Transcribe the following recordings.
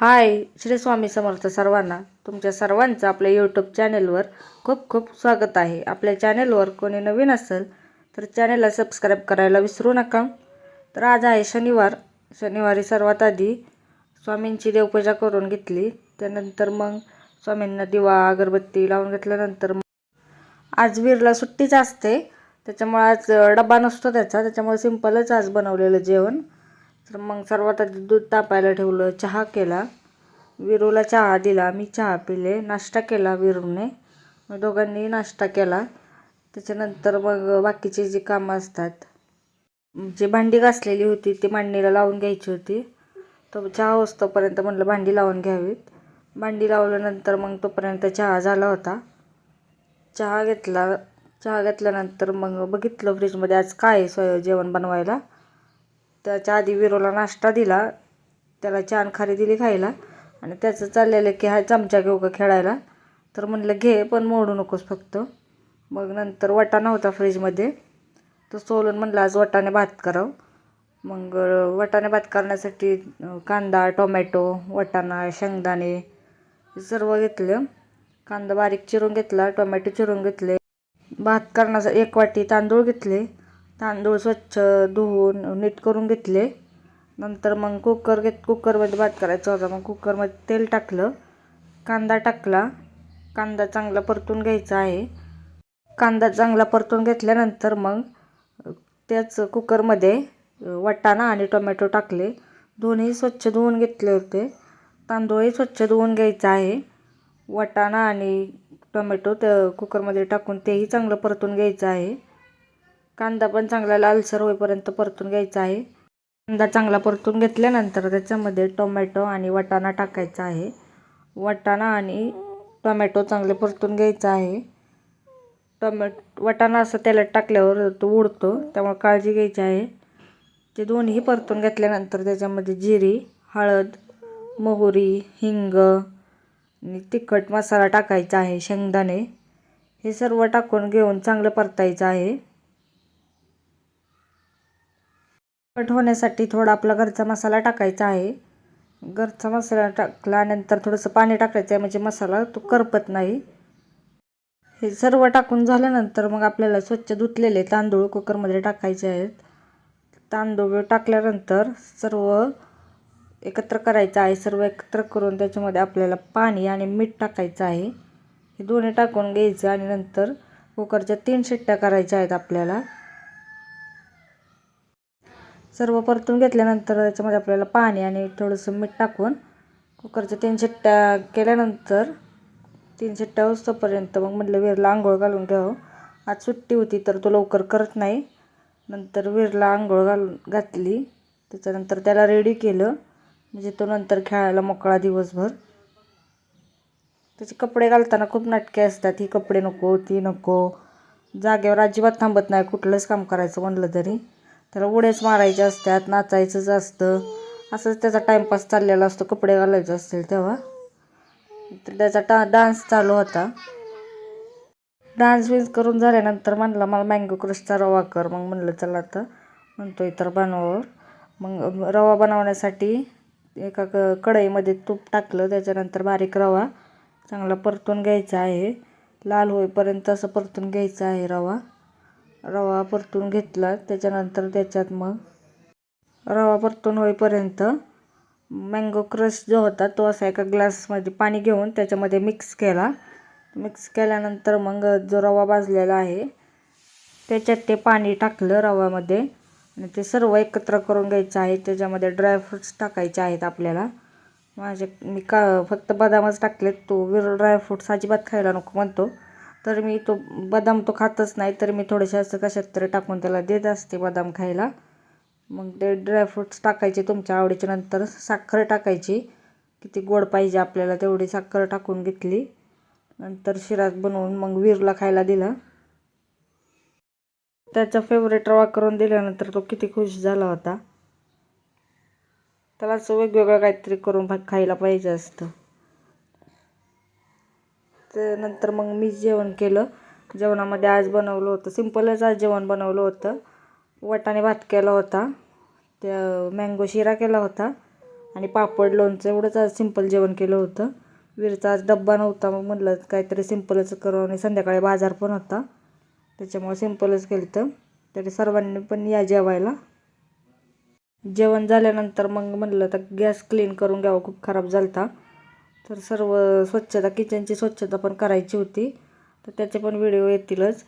हाय श्री स्वामी समर्थ सर्वांना. तुमच्या सर्वांचं आपल्या यूट्यूब चॅनेलवर खूप खूप स्वागत आहे. आपल्या चॅनेलवर कोणी नवीन असेल तर चॅनेलला सबस्क्राईब करायला विसरू नका. तर आज आहे शनिवार. शनिवारी सर्वात आधी स्वामींची देवपूजा करून घेतली. त्यानंतर मग स्वामींना दिवा अगरबत्ती लावून घेतल्यानंतर मग आज वीरला सुट्टीच असते. त्याच्यामुळे आज डबा नसतो त्याचा. त्याच्यामुळे सिंपलच आज बनवलेलं जेवण. तर मग सर्वात आधी दूध तापायला ठेवलं चहा केला. विरूला चहा दिला मी चहा पिले. नाश्ता केला विरूने. मग दोघांनी नाश्ता केला. त्याच्यानंतर मग बाकीचे जे कामं असतात जे भांडी घासलेली होती ती मांडणीला लावून घ्यायची होती. तो चहा असतोपर्यंत म्हटलं भांडी लावून घ्यावीत. भांडी लावल्यानंतर मग तोपर्यंत चहा झाला होता. चहा घेतला चहा घेतल्यानंतर मग बघितलं फ्रीजमध्ये आज काय आहे सोय जेवण बनवायला. त्याच्या आधी विरोला नाश्ता दिला. त्याला छान खारी दिली खायला. आणि त्याचं चाललेलं की हा चमचा घेऊ का खेळायला? तर म्हणलं घे पण मोडू नकोस फक्त. मग नंतर वटाणा होता फ्रीजमध्ये. तो सोलून म्हणलं आज वटाणे भात करावं. मग वटाणे भात करण्यासाठी कांदा टोमॅटो वाटाणा शेंगदाणे सर्व घेतलं. कांदा बारीक चिरून घेतला टोमॅटो चिरून घेतले. भात करण्यासाठी एक वाटी तांदूळ घेतले. तांदूळ स्वच्छ धुवून नीट करून घेतले. नंतर मग कुकर घेत कुकरमध्ये भात करायचा होता. मग कुकरमध्ये तेल टाकलं. कांदा टाकला. कांदा चांगला परतून घ्यायचा आहे. कांदा चांगला परतून घेतल्यानंतर मग त्याच कुकरमध्ये वाटाणा आणि टोमॅटो टाकले. दोन्ही स्वच्छ धुवून घेतले होते. तांदूळही स्वच्छ धुवून घ्यायचा आहे. वाटाणा आणि टोमॅटो त्या कुकरमध्ये टाकून तेही चांगलं परतून घ्यायचं आहे. कांदा पण चांगला लालसर होईपर्यंत परतून घ्यायचा आहे. कांदा चांगला परतून घेतल्यानंतर त्याच्यामध्ये टोमॅटो आणि वाटाणा टाकायचा आहे. वाटाणा आणि टोमॅटो चांगले परतून घ्यायचा आहे. टोमॅटो वाटाणा असं तेलात टाकल्यावर तो उडतो त्यामुळे काळजी घ्यायची आहे. ते दोन्ही परतून घेतल्यानंतर त्याच्यामध्ये जिरी हळद मोहरी हिंग आणि तिखट मसाला टाकायचा आहे शेंगदाणे. हे सर्व टाकून घेऊन चांगलं परतायचं आहे. तिखट होण्यासाठी थोडा आपला घरचा मसाला टाकायचा आहे. घरचा मसाला टाकल्यानंतर थोडंसं पाणी टाकायचं आहे म्हणजे मसाला तो करपत नाही. हे सर्व टाकून झाल्यानंतर मग आपल्याला स्वच्छ धुतलेले तांदूळ कुकरमध्ये टाकायचे आहेत. तांदूळ टाकल्यानंतर सर्व एकत्र करायचं आहे सर्व एकत्र करून त्याच्यामध्ये आपल्याला पाणी आणि मीठ टाकायचं आहे. हे दोन्ही टाकून घ्यायचं आणि नंतर कुकरच्या तीन शिट्ट्या करायच्या आहेत आपल्याला. सर्व परतून घेतल्यानंतर त्याच्यामध्ये आपल्याला पाणी आणि थोडंसं मीठ टाकून कुकरच्या तीन शिट्ट्या केल्यानंतर तीन शिट्ट्या होतोपर्यंत मग म्हटलं वीरला आंघोळ घालून घ्यावं. आज सुट्टी होती तर तो लवकर करत नाही. नंतर वीरला आंघोळ घालून घातली. त्याच्यानंतर त्याला रेडी केलं. म्हणजे तो नंतर खेळायला मोकळा दिवसभर. त्याचे कपडे घालताना खूप नाटके असतात. ही कपडे नको ती नको. जागेवर अजिबात थांबत नाही. कुठलंच काम करायचं म्हणलं तरी. त्याला उड्याच मारायचे असतात नाचायचंच असतं. असंच त्याचा टाईमपास चाललेला असतो कपडे घालायचे असतील तेव्हा. तर त्याचा टा डान्स चालू होता. डान्स विन्स करून झाल्यानंतर म्हणलं मला मँगो क्रशचा रवा कर. मग म्हणलं चला आता. म्हणतो तर बनवावर मग रवा बनवण्यासाठी एका क कढईमध्ये तूप टाकलं. त्याच्यानंतर बारीक रवा चांगला परतून घ्यायचा आहे. लाल होईपर्यंत असं परतून घ्यायचा आहे रवा. रवा परतून घेतला त्याच्यानंतर त्याच्यात मग रवा परतून होईपर्यंत मँगो क्रश जो होता तो असा एका ग्लासमध्ये पाणी घेऊन त्याच्यामध्ये मिक्स केला. मिक्स केल्यानंतर मग जो रवा भाजलेला आहे त्याच्यात ते पाणी टाकलं रव्यामध्ये. आणि ते सर्व एकत्र करून घ्यायचं आहे त्याच्यामध्ये ड्रायफ्रूट्स टाकायचे आहेत आपल्याला. माझे मी का फक्त बदामच टाकलेत तो विर ड्रायफ्रूट्स अजिबात खायला नको म्हणतो. तर मी तो बदाम तो खातच नाही तर मी थोडेसे असं कशात तरी टाकून त्याला देत असते बदाम खायला. मग ते ड्रायफ्रुट्स टाकायचे तुमच्या आवडीच्या नंतर. साखर टाकायची किती गोड पाहिजे आपल्याला तेवढी साखर टाकून घेतली. नंतर शिरा बनवून मग वीरला खायला दिला. त्याचा फेवरेट रवा करून दिल्यानंतर तो किती खुश झाला होता. त्याला असं वेगवेगळं काहीतरी करून खायला पाहिजे असतं. त्यानंतर मग मी जेवण केलं. जेवणामध्ये आज बनवलं होतं. सिम्पलच आज जेवण बनवलं होतं. वाटाणे भात केला होता. त्या मँगो शिरा केला होता. आणि पापड लोणचं एवढंच आज सिंपल जेवण केलं होतं. वीरचा आज डब्बा नव्हता. मग म्हटलं काहीतरी सिंपलच करू. आणि संध्याकाळी बाजार पण होता. त्याच्यामुळे सिंपलच केलं तर तरी सर्वांनी पण या जेवायला. जेवण झाल्यानंतर मग म्हणलं तर गॅस क्लीन करून घ्यावा. खूप खराब झालता. तर सर्व स्वच्छता किचनची स्वच्छता पण करायची होती. तर त्याचे पण व्हिडिओ येतीलच.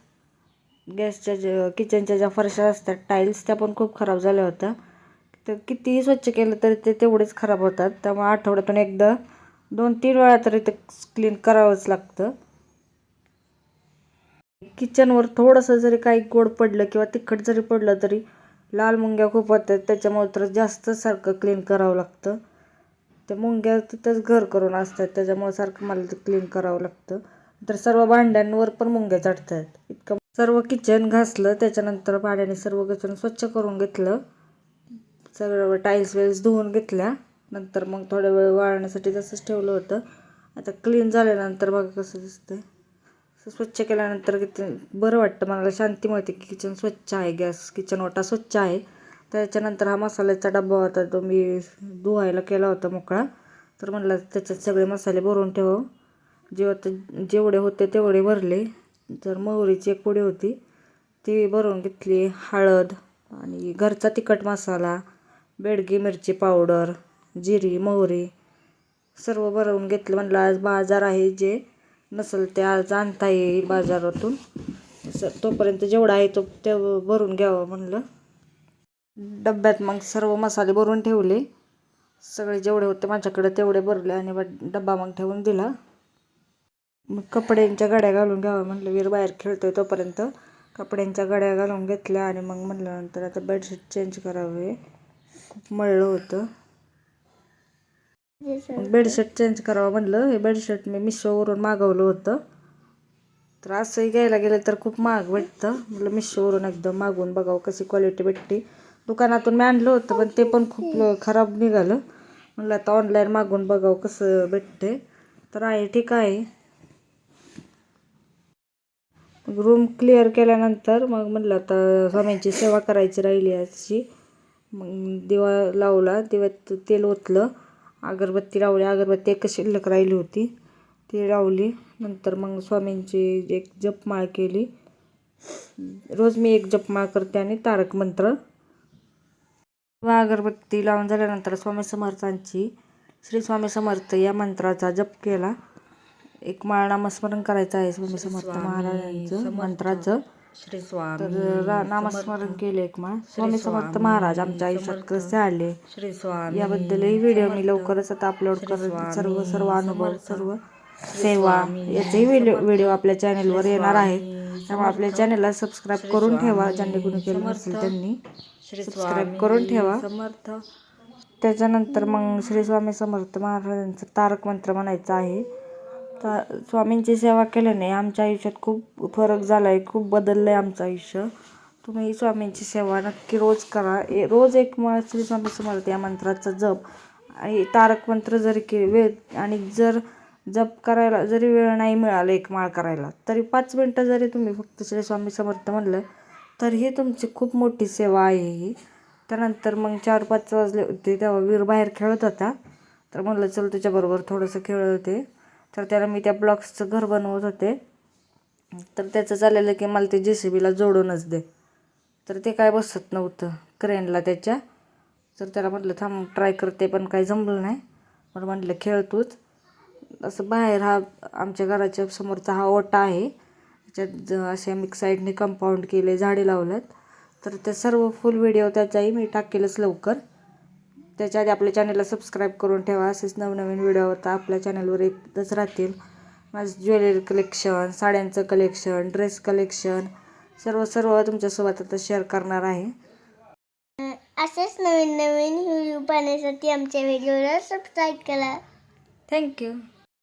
गॅसच्या ज्या किचनच्या ज्या फरशा असतात टाईल्स त्या पण खूप खराब झाल्या होत्या. तर कितीही स्वच्छ केलं तरी ते तेवढेच खराब होतात. त्यामुळे आठवड्यातून एकदा दोन तीन वेळा तरी ते क्लीन करावंच लागतं. किचनवर थोडंसं जरी काही गोड पडलं किंवा तिखट जरी पडलं तरी लाल मुंग्या खूप होतात त्याच्यामुळे तर जास्त सारखं क्लीन करावं लागतं. त्या मुंग्या तिथंच घर करून असतात. त्याच्यामुळे सारखं मला ते क्लीन करावं लागतं. तर सर्व भांड्यांवर पण मुंग्या चढतात इतकं सर्व किचन घासलं त्याच्यानंतर भांड्याने सर्व किचन स्वच्छ करून घेतलं. सगळं टाईल्स वेल्स धुवून घेतल्या. नंतर मग थोड्या वेळ वाळण्यासाठी तसंच ठेवलं होतं. आता क्लीन झाल्यानंतर बघा कसं दिसतंय. आहे स्वच्छ केल्यानंतर किती बरं वाटतं. मला शांती मिळते की किचन स्वच्छ आहे गॅस किचन ओटा स्वच्छ आहे. त्याच्यानंतर हा मसाल्याचा डबा होता तो मी धुवायला केला होता मोकळा. तर म्हटलं त्याच्यात सगळे मसाले भरून ठेव. जेव्हा जेवढे होते तेवढे भरले. तर मोहरीची एक पुडी होती ती भरून घेतली. हळद आणि घरचा तिखट मसाला बेडगी मिरची पावडर जिरी मोहरी सर्व भरवून घेतलं. म्हणलं आज बाजार आहे जे नसेल ते आज आणता येईल बाजारातून. सर तोपर्यंत जेवढा आहे तो ते भरून घ्यावं म्हणलं. डब्यात मग सर्व मसाले भरून ठेवले. सगळे जेवढे होते माझ्याकडे तेवढे भरले आणि डब्बा मग ठेवून दिला. मग कपड्यांच्या गड्या घालून घ्यावं म्हटलं वीर बाहेर खेळतोय तोपर्यंत. कपड्यांच्या गड्या घालून घेतल्या आणि मग म्हटल्यानंतर आता बेडशीट चेंज करावे. खूप मळलं होतं. बेडशीट चेंज करावं म्हणलं. हे बेडशीट मी मिशोवरून मागवलं होतं. तर असंही घ्यायला गेलं तर खूप महाग भेटतं. म्हटलं मिशोवरून एकदम मागवून बघावं कशी क्वालिटी भेटते. दुकानातून मी आणलं होतं पण ते पण खूप खराब निघालं. म्हणलं आता ऑनलाईन मागवून बघावं कसं भेटते तर आहे ठीक आहे. रूम क्लिअर केल्यानंतर मग म्हणलं आता स्वामींची सेवा करायची राहिली आजची. मग दिवा लावला दिव्यात तेल ओतलं. अगरबत्ती लावली अगरबत्ती एक शिल्लक राहिली होती. ती लावली. नंतर मग स्वामींची एक जपमाळ केली. रोज मी एक जपमाळ करते आणि तारक मंत्र. व अगरबत्ती लावून झाल्यानंतर स्वामी समर्थांची श्री स्वामी समर्थ या मंत्राचा जप केला. एक माळ नामस्मरण करायचं आहे स्वामी समर्थ महाराजांचं मंत्राचं. श्री स्वामी नामस्मरण केले एक माळ. स्वामी समर्थ महाराज आमच्या आयुष्यात कसे आले? श्री स्वामी याबद्दलही व्हिडिओ मी लवकरच आता अपलोड करत सर्व सर्व अनुभव सर्व सेवा याचेही व्हिडिओ व्हिडिओ आपल्या चॅनेलवर येणार आहे त्यामुळे आपल्या चॅनेलला सबस्क्राईब करून ठेवा ज्यांनी कुणी केलं नसेल त्यांनी. श्री सबस्क्राईब करून ठेवा. समर्थ. त्याच्यानंतर मग श्री स्वामी समर्थ महाराजांचं तारक मंत्र म्हणायचं आहे. ता स्वामींची सेवा केल्याने आमच्या आयुष्यात खूप फरक झाला आहे खूप बदललं आहे आमचं आयुष्य. तुम्ही स्वामींची सेवा नक्की रोज करा. ए रोज एक माळ श्री स्वामी समर्थ या मंत्राचा जप आणि तारक मंत्र जरी के वेळ आणि जर जप करायला जरी वेळ नाही मिळाला एक माळ करायला तरी पाच मिनटं जरी तुम्ही फक्त श्री स्वामी समर्थ म्हणलं तर ही तुमची खूप मोठी सेवा आहे ही. त्यानंतर मग चार पाच वाजले होते तेव्हा वीर बाहेर खेळत होता. तर म्हणलं चल तुझ्याबरोबर थोडंसं खेळते होते. तर त्याला मी त्या ब्लॉक्सचं घर बनवत होते. तर त्याचं चाललेलं की मला ते जे सी बीला जोडूनच दे. तर ते काय बसत नव्हतं क्रेनला त्याच्या. तर त्याला म्हटलं थांब ट्राय करते पण काही जमलं नाही. पण म्हटलं खेळतोच असं बाहेर हा आमच्या घराच्या समोरचा हा ओटा आहे. त्याच्यात ज असे आम्ही साईडने कंपाऊंड केले झाडे लावल्यात तर ते सर्व फुल व्हिडिओ त्याचाही मी टाकेलच लवकर. त्याच्या आधी आपल्या चॅनलला सबस्क्राईब करून ठेवा. असेच नवनवीन व्हिडिओ आता आपल्या चॅनलवर येतच राहतील. माझं ज्वेलरी कलेक्शन साड्यांचं कलेक्शन ड्रेस कलेक्शन सर्व सर्व तुमच्यासोबत आता शेअर करणार आहे. असेच नवीन नवीन व्हिडिओ पाहण्यासाठी आमच्या व्हिडिओला सबस्क्राईब करा. थँक्यू